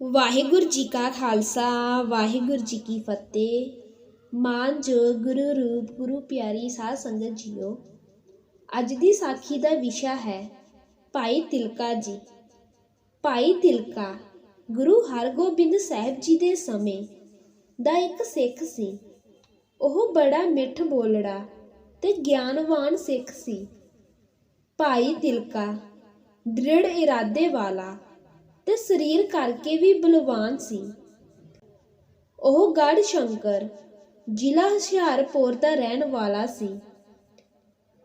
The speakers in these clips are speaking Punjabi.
ਵਾਹਿਗੁਰੂ ਜੀ ਕਾ ਖਾਲਸਾ, ਵਾਹਿਗੁਰੂ ਜੀ ਕੀ ਫਤਿਹ। ਮਾਨਯੋਗ ਗੁਰੂ ਰੂਪ, ਗੁਰੂ ਪਿਆਰੀ ਸਾਧ ਸੰਗਤ ਜੀਓ, ਅੱਜ ਦੀ ਸਾਖੀ ਦਾ ਵਿਸ਼ਾ ਹੈ ਭਾਈ ਤਿਲਕਾ ਜੀ। ਭਾਈ ਤਿਲਕਾ, ਗੁਰੂ ਹਰਗੋਬਿੰਦ ਸਾਹਿਬ ਜੀ ਦੇ ਸਮੇਂ ਦਾ ਇੱਕ ਸਿੱਖ ਸੀ। ਉਹ ਬੜਾ ਮਿੱਠ ਬੋਲੜਾ ਤੇ ਗਿਆਨਵਾਨ ਸਿੱਖ ਸੀ। ਭਾਈ ਤਿਲਕਾ, ਦ੍ਰਿੜ ਇਰਾਦੇ ਵਾਲਾ ਤੇ ਸਰੀਰ ਕਰਕੇ ਵੀ ਬਲਵਾਨ ਸੀ। ਉਹ ਗੜ ਸ਼ੰਕਰ, ਜ਼ਿਲ੍ਹਾ ਹੁਸ਼ਿਆਰਪੁਰ ਦਾ ਰਹਿਣ ਵਾਲਾ ਸੀ।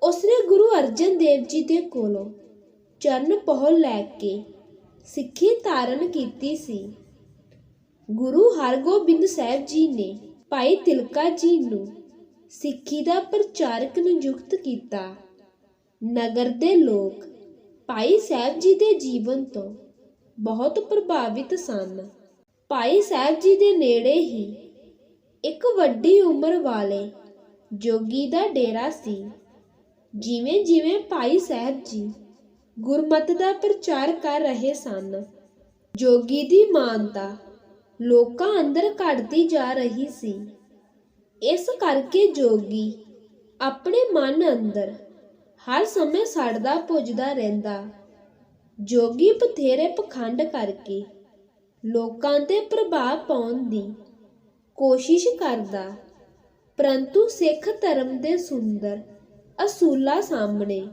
ਉਸਨੇ ਗੁਰੂ ਅਰਜਨ ਦੇਵ ਜੀ ਦੇ ਕੋਲੋਂ ਚਰਨ ਪਹੁਲ ਲੈ ਕੇ ਸਿੱਖੀ ਧਾਰਨ ਕੀਤੀ ਸੀ। ਗੁਰੂ ਹਰਗੋਬਿੰਦ ਸਾਹਿਬ ਜੀ ਨੇ ਭਾਈ ਤਿਲਕਾ ਜੀ ਨੂੰ ਸਿੱਖੀ ਦਾ ਪ੍ਰਚਾਰਕ ਨਿਯੁਕਤ ਕੀਤਾ। ਨਗਰ ਦੇ ਲੋਕ ਭਾਈ ਸਾਹਿਬ ਜੀ ਦੇ ਜੀਵਨ ਤੋਂ ਬਹੁਤ ਪ੍ਰਭਾਵਿਤ ਸਨ। ਭਾਈ ਸਾਹਿਬ ਜੀ ਦੇ ਨੇੜੇ ਹੀ ਇੱਕ ਵੱਡੀ ਉਮਰ ਵਾਲੇ ਜੋਗੀ ਦਾ ਡੇਰਾ ਸੀ। ਜਿਵੇਂ ਜਿਵੇਂ ਭਾਈ ਸਾਹਿਬ ਜੀ ਗੁਰਮਤ ਦਾ ਪ੍ਰਚਾਰ ਕਰ ਰਹੇ ਸਨ, ਜੋਗੀ ਦੀ ਮਾਨਤਾ ਲੋਕਾਂ ਅੰਦਰ ਘਟਦੀ ਜਾ ਰਹੀ ਸੀ। ਇਸ ਕਰਕੇ ਜੋਗੀ ਆਪਣੇ ਮਨ ਅੰਦਰ ਹਰ ਸਮੇਂ ਸੜਦਾ ਪੁੱਜਦਾ ਰਹਿੰਦਾ। ਜੋਗੀ ਬਥੇਰੇ ਪਖੰਡ ਕਰਕੇ ਲੋਕਾਂ ਤੇ ਪ੍ਰਭਾਵ ਪਾਉਣ ਦੀ ਕੋਸ਼ਿਸ਼ ਕਰਦਾ, ਪਰੰਤੂ ਸਿੱਖ ਧਰਮ ਦੇ ਸੁੰਦਰ ਅਸੂਲਾਂ ਸਾਹਮਣੇ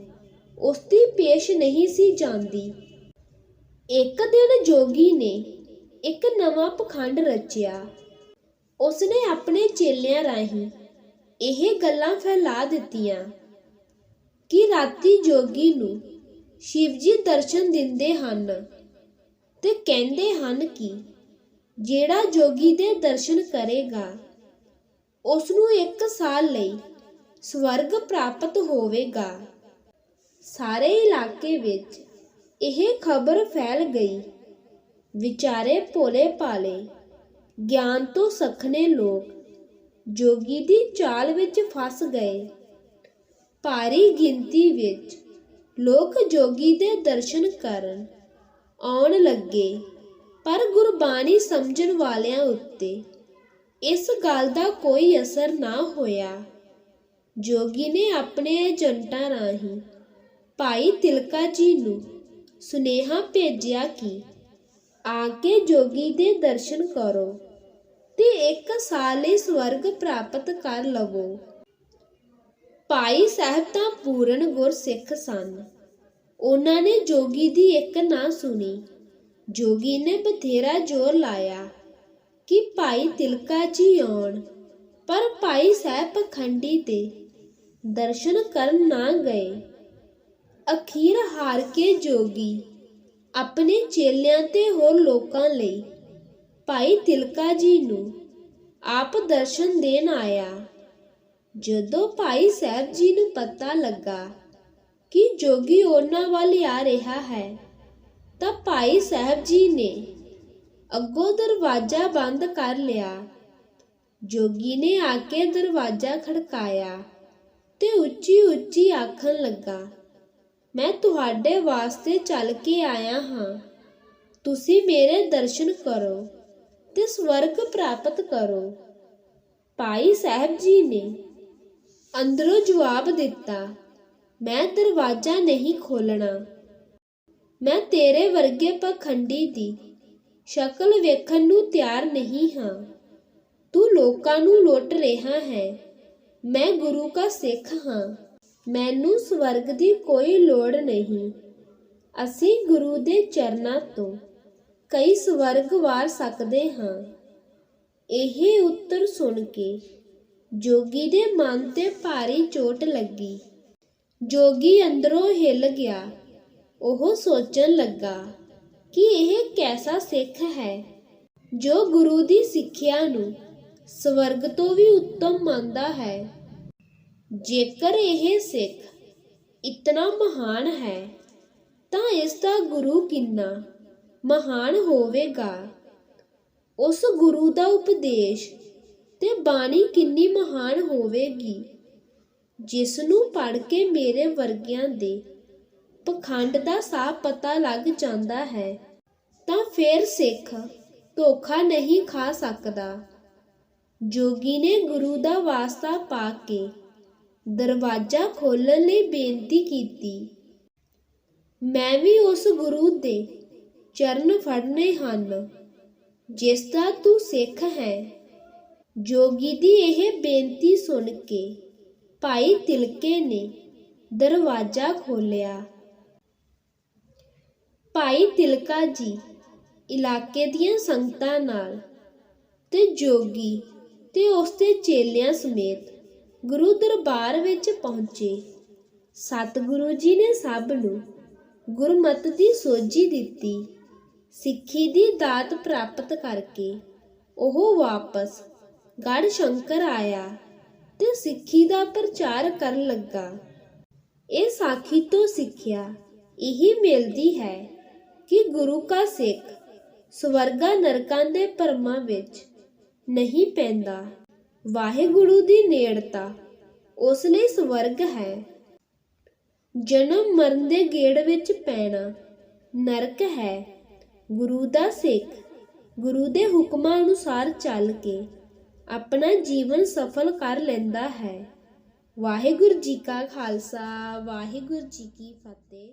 ਉਸ ਪੇਸ਼ ਨਹੀਂ ਸੀ ਜਾਂਦੀ। ਇੱਕ ਦਿਨ ਜੋਗੀ ਨੇ ਇੱਕ ਨਵਾਂ ਪਖੰਡ ਰਚਿਆ। ਉਸਨੇ ਆਪਣੇ ਚੇਲਿਆਂ ਰਾਹੀਂ ਇਹ ਗੱਲਾਂ ਫੈਲਾ ਦਿੱਤੀਆਂ ਕਿ ਰਾਤੀ ਜੋਗੀ ਨੂੰ ਸ਼ਿਵ ਜੀ ਦਰਸ਼ਨ ਦਿੰਦੇ ਹਨ ਤੇ ਕਹਿੰਦੇ ਹਨ ਕਿ ਜਿਹੜਾ ਜੋਗੀ ਦੇ ਦਰਸ਼ਨ ਕਰੇਗਾ ਉਸ ਨੂੰ ਇੱਕ ਸਾਲ ਲਈ ਸਵਰਗ ਪ੍ਰਾਪਤ ਹੋਵੇਗਾ। ਸਾਰੇ ਇਲਾਕੇ ਵਿੱਚ ਇਹ ਖਬਰ ਫੈਲ ਗਈ। ਵਿਚਾਰੇ ਭੋਲੇ ਭਾਲੇ, ਗਿਆਨ ਤੋਂ ਸਖਣੇ ਲੋਕ ਜੋਗੀ ਦੀ ਚਾਲ ਵਿੱਚ ਫਸ ਗਏ। ਭਾਰੀ ਗਿਣਤੀ ਵਿੱਚ ਲੋਕ ਜੋਗੀ ਦੇ ਦਰਸ਼ਨ ਕਰਨ ਆਉਣ ਲੱਗੇ, ਪਰ ਗੁਰਬਾਣੀ ਸਮਝਣ ਵਾਲਿਆਂ ਉੱਤੇ ਇਸ ਗੱਲ ਦਾ ਕੋਈ ਅਸਰ ਨਾ ਹੋਇਆ। ਜੋਗੀ ਨੇ ਆਪਣੇ ਏਜੰਟਾਂ ਰਾਹੀਂ ਭਾਈ ਤਿਲਕਾ ਜੀ ਨੂੰ ਸੁਨੇਹਾ ਭੇਜਿਆ ਕਿ ਆ ਕੇ ਜੋਗੀ ਦੇ ਦਰਸ਼ਨ ਕਰੋ ਤੇ ਇੱਕ ਸਾਲ ਲਈ ਸਵਰਗ ਪ੍ਰਾਪਤ ਕਰ ਲਵੋ। ਭਾਈ ਸਾਹਿਬ ਤਾਂ ਪੂਰਨ ਗੁਰਸਿੱਖ ਸਨ। ਉਹਨਾਂ ਨੇ ਜੋਗੀ ਦੀ ਇੱਕ ਨਾ ਸੁਣੀ। ਜੋਗੀ ਨੇ ਬਥੇਰਾ ਜ਼ੋਰ ਲਾਇਆ ਕਿ ਭਾਈ ਤਿਲਕਾ ਜੀ ਆਉਣ, ਪਰ ਭਾਈ ਸਾਹਿਬ ਪਖੰਡੀ ਤੇ ਦਰਸ਼ਨ ਕਰਨ ਨਾ ਗਏ। ਅਖੀਰ ਹਾਰ ਕੇ ਜੋਗੀ ਆਪਣੇ ਚੇਲਿਆਂ ਤੇ ਹੋਰ ਲੋਕਾਂ ਲਈ ਭਾਈ ਤਿਲਕਾ ਜੀ ਨੂੰ ਆਪ ਦਰਸ਼ਨ ਦੇਣ ਆਇਆ। ਜਦੋਂ ਭਾਈ ਸਾਹਿਬ ਜੀ ਨੂੰ ਪਤਾ ਲੱਗਾ ਕਿ ਜੋਗੀ ਉਹਨਾਂ ਵੱਲ ਆ ਰਿਹਾ ਹੈ, ਤਾਂ ਭਾਈ ਸਾਹਿਬ ਜੀ ਨੇ ਅੱਗੋਂ ਦਰਵਾਜ਼ਾ ਬੰਦ ਕਰ ਲਿਆ। ਜੋਗੀ ਨੇ ਆ ਕੇ ਦਰਵਾਜ਼ਾ ਖੜਕਾਇਆ ਤੇ ਉੱਚੀ ਉੱਚੀ ਆਖਣ ਲੱਗਾ, ਮੈਂ ਤੁਹਾਡੇ ਵਾਸਤੇ ਚੱਲ ਕੇ ਆਇਆ ਹਾਂ। ਤੁਸੀਂ ਮੇਰੇ ਦਰਸ਼ਨ ਕਰੋ ਤੇ ਸਵਰਗ ਪ੍ਰਾਪਤ ਕਰੋ। ਭਾਈ ਸਾਹਿਬ ਜੀ ਨੇ ਅੰਦਰੋਂ ਜਵਾਬ ਦਿੱਤਾ, ਮੈਂ ਦਰਵਾਜ਼ਾ ਨਹੀਂ ਖੋਲਣਾ ਮੈਂ ਤੇਰੇ ਵਰਗੇ ਪਖੰਡੀ ਦੀ ਸ਼ਕਲ ਵੇਖਣ ਨੂੰ ਤਿਆਰ ਨਹੀਂ ਹਾਂ। ਤੂੰ ਲੋਕਾਂ ਨੂੰ ਲੁੱਟ ਰਿਹਾ ਹੈ। ਮੈਂ ਗੁਰੂ ਦਾ ਸਿੱਖ ਹਾਂ। ਮੈਨੂੰ ਸਵਰਗ ਦੀ ਕੋਈ ਲੋੜ ਨਹੀਂ। ਅਸੀਂ ਗੁਰੂ ਦੇ ਚਰਨਾਂ ਤੋਂ ਕਈ ਸਵਰਗ ਵਾਰ ਸਕਦੇ ਹਾਂ। ਇਹ ਉੱਤਰ ਸੁਣ ਕੇ ਜੋਗੀ ਦੇ ਮਨ ਤੇ ਭਾਰੀ ਚੋਟ ਲੱਗੀ। ਜੋਗੀ ਅੰਦਰੋਂ ਹਿੱਲ ਗਿਆ। ਉਹ ਸੋਚਣ ਲੱਗਾ ਕਿ ਇਹ ਕੈਸਾ ਸਿੱਖ ਹੈ। ਜੋ ਗੁਰੂ ਦੀ ਸਿੱਖਿਆ ਨੂੰ ਸਵਰਗ ਤੋਂ ਵੀ ਉੱਤਮ ਮੰਨਦਾ ਹੈ। ਜੇਕਰ ਇਹ ਸਿੱਖ ਇਤਨਾ ਮਹਾਨ ਹੈ, ਤਾਂ ਇਸ ਦਾ ਗੁਰੂ ਕਿੰਨਾ ਮਹਾਨ ਹੋਵੇਗਾ। ਉਸ ਗੁਰੂ ਦਾ ਉਪਦੇਸ਼ ਤੇ ਬਾਣੀ ਕਿੰਨੀ ਮਹਾਨ ਹੋਵੇਗੀ? ਜਿਸ ਨੂੰ ਪੜ ਕੇ ਮੇਰੇ ਵਰਗਿਆਂ ਦੇ ਪਖੰਡ ਦਾ ਸਾਫ਼ ਪਤਾ ਲੱਗ ਜਾਂਦਾ ਹੈ, ਤਾਂ ਫਿਰ ਸਿੱਖ ਧੋਖਾ ਨਹੀਂ ਖਾ ਸਕਦਾ। ਜੋਗੀ ਨੇ ਗੁਰੂ ਦਾ ਵਾਸਤਾ ਪਾ ਕੇ ਦਰਵਾਜ਼ਾ ਖੋਲਣ ਲਈ ਬੇਨਤੀ ਕੀਤੀ। ਮੈਂ ਵੀ ਉਸ ਗੁਰੂ ਦੇ ਚਰਨ ਫੜਨੇ ਹਨ, ਜਿਸ ਦਾ ਤੂੰ ਸਿੱਖ ਹੈ। ਜੋਗੀ ਦੀ ਇਹ ਬੇਨਤੀ ਸੁਣ ਕੇ ਭਾਈ ਤਿਲਕੇ ਨੇ ਦਰਵਾਜ਼ਾ ਖੋਲ੍ਹਿਆ। ਭਾਈ ਤਿਲਕਾ ਜੀ ਇਲਾਕੇ ਦੀਆਂ ਸੰਗਤਾਂ ਨਾਲ ਤੇ ਜੋਗੀ ਤੇ ਉਸ ਦੇ ਚੇਲਿਆਂ ਸਮੇਤ ਗੁਰੂ ਦਰਬਾਰ ਵਿੱਚ ਪਹੁੰਚੇ। ਸਤਿਗੁਰੂ ਜੀ ਨੇ ਸਭ ਨੂੰ ਗੁਰਮਤ ਦੀ ਸੋਝੀ ਦਿੱਤੀ। ਸਿੱਖੀ ਦੀ ਦਾਤ ਪ੍ਰਾਪਤ ਕਰਕੇ ਉਹ ਵਾਪਸ ਗੜ ਸ਼ੰਕਰ ਆਇਆ ਤੇ ਸਿੱਖੀ ਦਾ ਪ੍ਰਚਾਰ ਕਰਨ ਲੱਗਾ। ਇਹ ਸਾਖੀ ਤੋਂ ਸਿੱਖਿਆ ਇਹੀ ਮਿਲਦੀ ਹੈ ਕਿ ਗੁਰੂ ਕਾ ਸਿੱਖ ਸਵਰਗਾ ਨਰਕਾਂ ਦੇ ਪਰਮਾਂ ਵਿੱਚ ਨਹੀਂ ਪੈਂਦਾ। ਵਾਹਿਗੁਰੂ ਦੀ ਨੇੜਤਾ ਉਸ ਲਈ ਸਵਰਗ ਹੈ। ਜਨਮ ਮਰਨ ਦੇ ਗੇੜ ਵਿੱਚ ਪੈਣਾ ਨਰਕ ਹੈ। ਗੁਰੂ ਦਾ ਸਿੱਖ ਗੁਰੂ ਦੇ ਹੁਕਮਾਂ ਅਨੁਸਾਰ ਚੱਲ ਕੇ ਆਪਣਾ ਜੀਵਨ ਸਫਲ ਕਰ ਲੈਂਦਾ ਹੈ। ਵਾਹਿਗੁਰੂ ਜੀ ਕਾ ਖਾਲਸਾ ਵਾਹਿਗੁਰੂ ਜੀ ਕੀ ਫਤਿਹ।